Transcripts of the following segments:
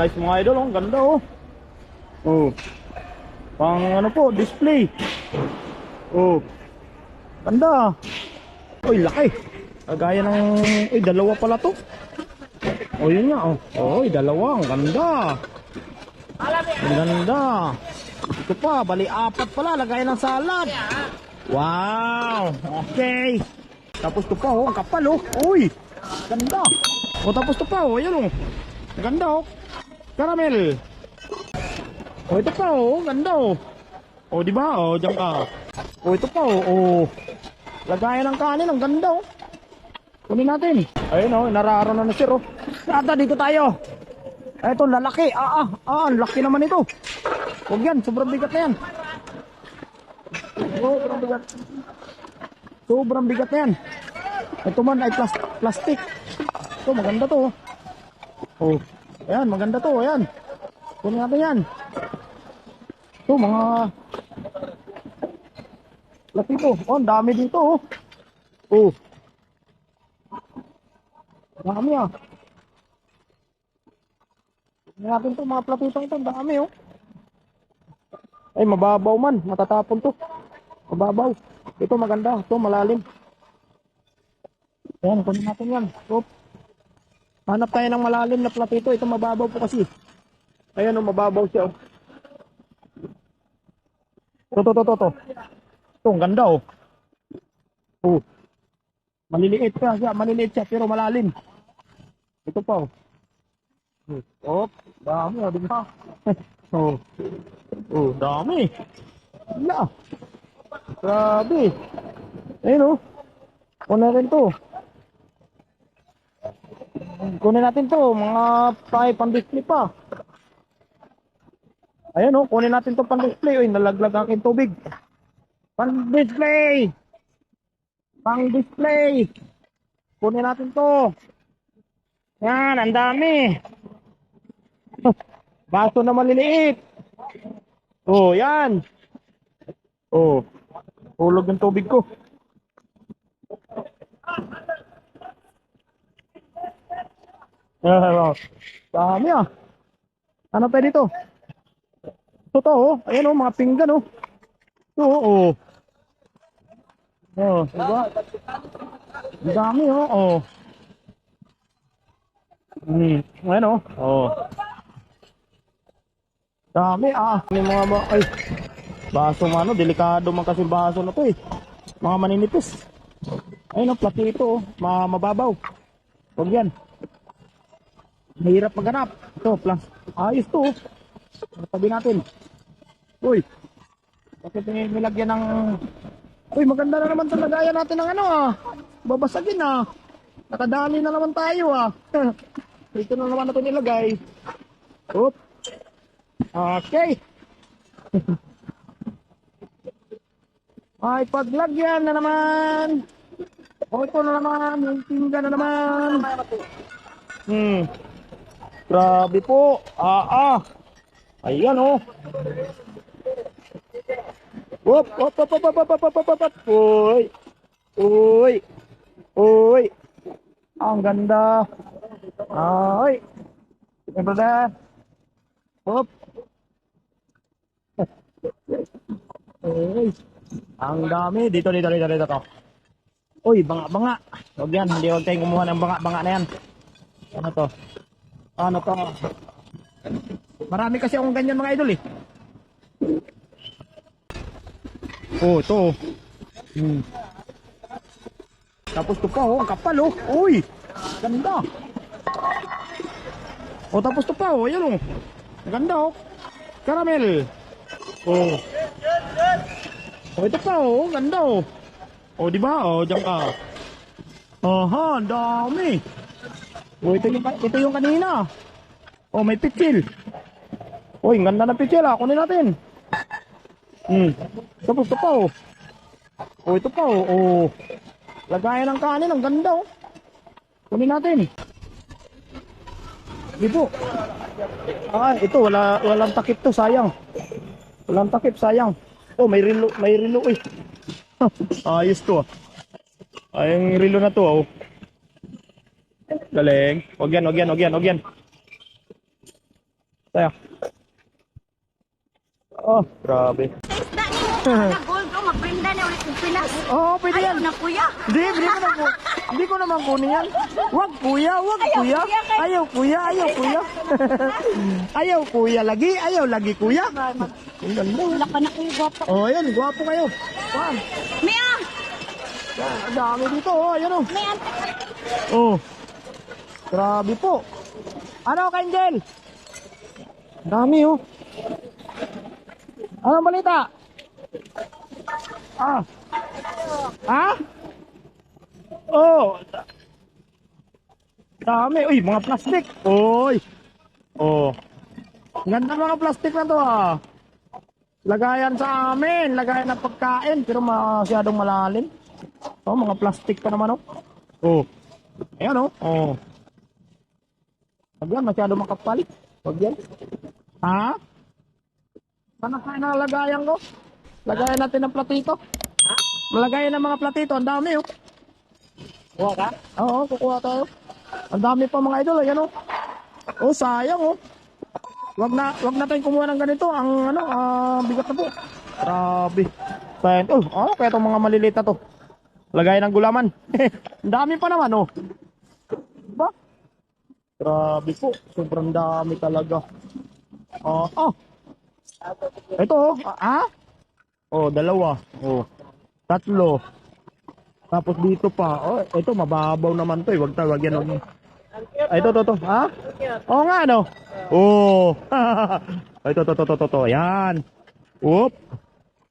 nice mga idol. oh. Ang ganda oh. Oh. Pang ano po, display. Oh. Ganda. Uy, laki. Kagaya ng, uy, dalawa pala to. Oh, yun nga, oh. Oh, dalawa. Ang ganda. Ang ganda. Ito pa, bali apat pala. Lagay ng salad. Wow. Okay. Tapos to pa, oh. Ang kapal, oh. Uy. Ganda. Oh, tapos to pa, oh. Ayan, oh. Ang ganda, oh. Caramel. Oh, ito pa, oh. Ang Ganda, oh. Oh, di ba? Oh, diyan ka. Oh, ito pa, oh. Oh. Lagayan ng kanin. Ang ganda, oh. Kunin natin. Ayun, oh. Nararo na na sir, oh. Tata, dito tayo. Ito, lalaki. Ah, ah, ah. Laki naman ito. Huwag yan. Sobrang bigat na yan. Sobrang bigat. Sobrang bigat na yan. Ito man ay plas plastic. Ito, maganda to. oh. Ayan, maganda to. Ayan. Kunin natin yan. Ito, mga... Laki to. Oh, ang dami dito, oh. Oh. Dami, ah. Kunin natin to, mga platitong to. Ang dami, oh. Ay, mababaw man. Matatapon to. Mababaw. Ito maganda. Ito malalim. Ayan, kunin natin yan. Oop. Hanap tayo ng malalim na platito. Ito mababaw po kasi. Ayan o, mababaw siya o. Ito, ito, ito, ito. Ito, ang ganda o. Oh. Maliliit siya, siya. Maliliit siya, pero malalim. Ito pa o. Oh, dami o, di ba? oh. Oh, dami. Wala. Grabe. Ayun o. Kunin rin to. Kunin natin to. Mga pay pang-display pa. Ayan o. Kunin natin to pang-display. Uy, nalaglag aking tubig. Pang-display. Pang-display. Kunin natin to. Yan, ang dami. Baso na maliliit. Oh, yan. Oh. Hulog ng tubig ko. Ah, dami ah. Ano pa dito? Ito to, oh. Ayan oh, mga pinggan. Ito oh. Oh, oh diba? Dami oh. Oh. Hmm, ayan oh. Oh. Dami ah. May mga ba ay baso ano, delikado man kasi baso na to eh. Mga maninipis. Ayun oh, platito ma mababaw. Huwag yan. Mahirap maghanap. Ito, plus. Ayos to. oh. Tabi natin. Uy. Bakit may nilagyan ng... Uy, maganda na naman ito. Lagayan natin ng ano ah. Babasagin ah. Nakadali na naman tayo ah. Dito na naman ito nilagay. Oop. Okay. Ay, paglagyan na naman. O, ito na naman. Yung pinggan na naman. Hmm. Grabe po. Ah, ah. Ayan, oh. Wop, wop, wop, wop, wop, wop, wop, wop, wop. Uy. Uy. Uy. Ang ganda. Ay. Hey, brother. Wop. Uy. Ang dami. Dito, dito, dito, dito. to. Uy, banga-banga. Huwag yan. Hindi huwag tayong kumuha ng banga-banga na yan. Ano to? Ano to? Marami kasi akong ganyan mga idol eh. Oh, ito. oh. Hmm. Tapos to pa oh, kapal oh. Uy, ganda. Oh, tapos to pa oh, ayan oh. Ang ganda oh. Caramel. Oh. Oh, ito pa oh, ganda oh. Oh, di ba? Oh, diyan ka. Aha, ang dami. Oh, ito yung, ito yung kanina. Oh, may pitsil. Oh, ang ganda ng pitsil ah. Kunin natin. Hmm. Tapos ito pa oh. Oh, ito pa oh. Oh. Lagayan ng kanin. Ang ganda oh. Kunin natin. Di po. Ah, ito. Wala, walang takip to. Sayang. Walang takip. Sayang. Oh, may rilo. May rilo eh. Ayos to ah. Ay, yung rilo na to oh. Galing. Wag yan, wag yan, wag yan, wag yan. Tayo. Oh, grabe. Gold ko, magprinda na ulit ng Pinas. Oo, oh, pwede yan. Ayaw na kuya. Hindi, hindi ko na po. Hindi ko naman kunin yan. Wag kuya, wag Ayaw, kuya. kuya, kay- Ayaw kuya, ayaw kuya. ayaw kuya lagi, ayaw lagi kuya. Ang ganda. Wala ka na kuya gwapo. Oh, ayan, gwapo kayo. Pan. Mia! Yan, ang dami dito, oh, ayan oh. Mia! Oh. Grabe po. Ano? Ang dami oh. Anong balita? Ah. Ha? Oh. da- Dami. Uy, mga plastic. Uy. Oh. Ganda mga plastic na to ah. Lagayan sa amin. Lagayan ng pagkain. Pero masyadong malalim. Oh, mga plastic pa naman oh. Oh. Ayan oh. Oh. Wag yan, masyado makapal. Wag yan. Ha? Sana kayo na lagayan ko? Lagayan natin ng platito. Ha? Malagayan ng mga platito. Ang dami oh. Kuha ka? Oo, kukuha tayo. Ang dami pa mga idol. Ayan oh. Oh, sayang oh. Wag na, wag na tayong kumuha ng ganito. Ang ano, ah, bigat na po. Grabe. Sayang. Oh, ano kaya itong mga maliliit na to? Lagayan ng gulaman. Ang dami pa naman oh. Grabe po. Sobrang dami talaga. Oh, oh. Ito oh. Ah? Oh, dalawa. Oh. Tatlo. Tapos dito pa. Oh, ito mababaw naman to eh. Wag tawag yan. Oh. Ay, ito, ito, ito. Ha? Oo nga, no? Oo. Ay, ito, ito, ito, ito, ito. Ayan. Oop.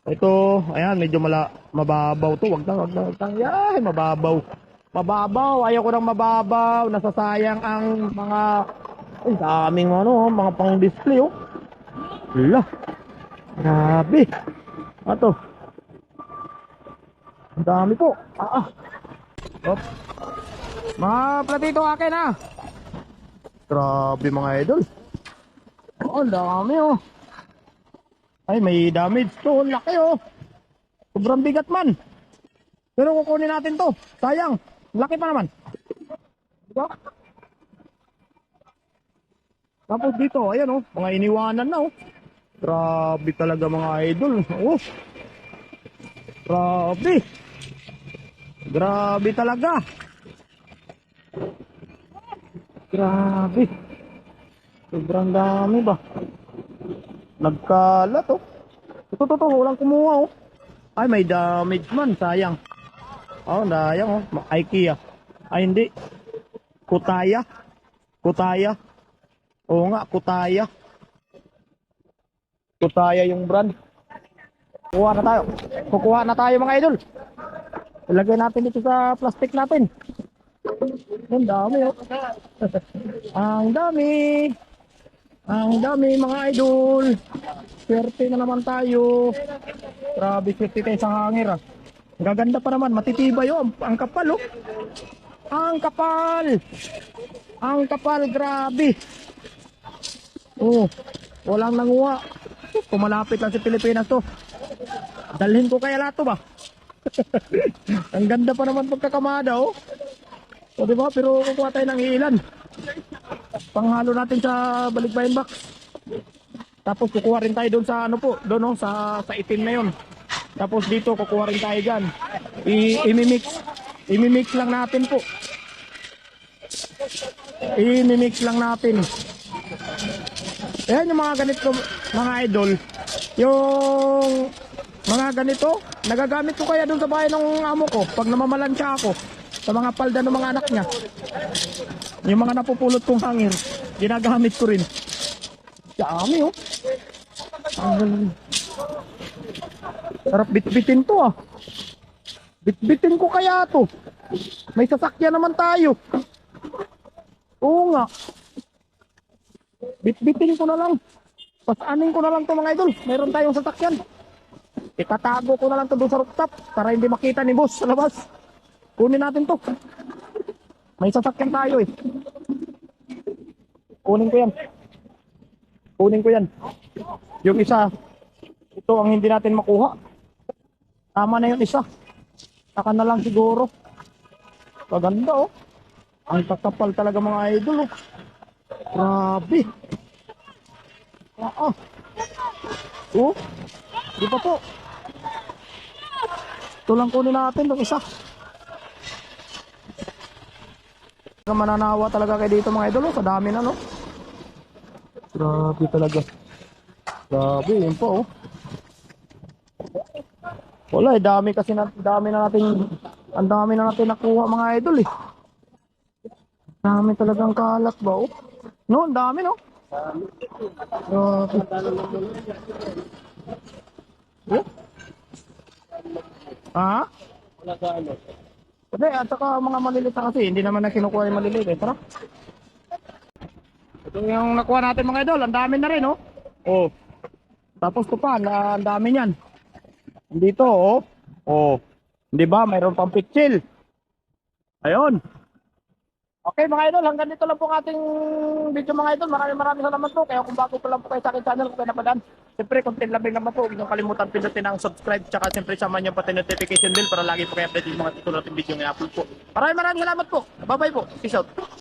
Ito, ayan, medyo mala, mababaw to. Wag na, wag na, wag na. Ay, mababaw. Mababaw. Ayaw ko ng mababaw. Nasasayang ang mga, ay, daming ano, oh, mga pang-display, oh. Hala. Grabe. Ato. Ang dami po. Ah, ah. Op. Mga platito akin ah. Grabe mga idol. Oh, ang dami oh. Ay, may damage to. Ang laki oh. Sobrang bigat man. Pero kukunin natin to. Sayang. Laki pa naman. Diba? Tapos dito, ayan oh. Mga iniwanan na oh. Grabe talaga mga idol. Oh. Grabe. Grabe talaga. Grabe. Sobrang dami ba? Nagkalat oh. Ito, ito, ito. Walang kumuha oh. Ay, may damage man. Sayang. Oh, sayang oh. Ma- IKEA. Ay, hindi. Kutaya. Kutaya. Oo nga, Kutaya. Kutaya yung brand. Kuha na tayo. Kukuha na tayo mga idol. Ilagay natin dito sa plastic natin. Ang dami oh. Ang dami. Ang dami mga idol. Swerte na naman tayo. Grabe swerte tayo sa hangir ah. Gaganda pa naman. Matitibay oh. Ang, kapal oh. Ang kapal. Ang kapal. Grabe. Oh. Walang nanguha. Pumalapit lang sa Pilipinas to. Dalhin ko kaya lahat to ba? Ang ganda pa naman pagkakamada oh. O diba? Pero kukuha tayo ng ilan. Panghalo natin sa balikbayan box. Tapos kukuha rin tayo doon sa ano po, doon oh, sa sa itim na 'yon. Tapos dito kukuha rin tayo diyan. I imimix. Imimix lang natin po. Imimix lang natin. Ayan yung mga ganito mga idol. Yung mga ganito, nagagamit ko kaya doon sa bahay ng amo ko pag namamalansya ako sa mga palda ng mga anak niya. Yung mga napupulot kong hangir, ginagamit ko rin. Dami oh. Ang Sarap bitbitin to ah. Bitbitin ko kaya to. May sasakyan naman tayo. Oo nga. Bitbitin ko na lang. Pasanin ko na lang to mga idol. Meron tayong sasakyan. Itatago ko na lang to doon sa rooftop para hindi makita ni boss sa labas. Kunin natin to. May sasakyan tayo eh. Kunin ko yan. Kunin ko yan. Yung isa, ito ang hindi natin makuha. Tama na yung isa. Saka na lang siguro. Maganda oh. Ang kakapal talaga mga idol oh. Grabe. Oo. Oh. Di pa po. Ito lang kunin natin itong isa. Mananawa talaga kayo dito mga idol. Oh. Sa dami na no. Grabe talaga. Grabe, yun po oh. Wala eh, dami kasi na, dami na natin, ang dami na natin nakuha mga idol eh. Dami talagang kalat ba oh. No, ang dami no. Grabe. Eh? Ha? Wala ano. Hindi, at saka mga maliliit na kasi, hindi naman na kinukuha yung maliliit eh. Tara. Ito yung nakuha natin mga idol, ang dami na rin oh. Oh. Tapos ito pa, ang dami niyan. Dito oh. Oh. Di ba, mayroon pang pitchil. Ayun. Okay mga idol, hanggang dito lang po ang ating video mga idol. Maraming maraming salamat po. Kaya kung bago pa lang po kayo sa aking channel, kung kayo napadaan, siyempre kung tinlabing naman po, huwag niyong kalimutan pindutin ang subscribe. Tsaka siyempre sama niyo pati notification bell para lagi po kayo update yung mga tutulad ng video ng upload po. Maraming maraming salamat po. Bye bye po. Peace out.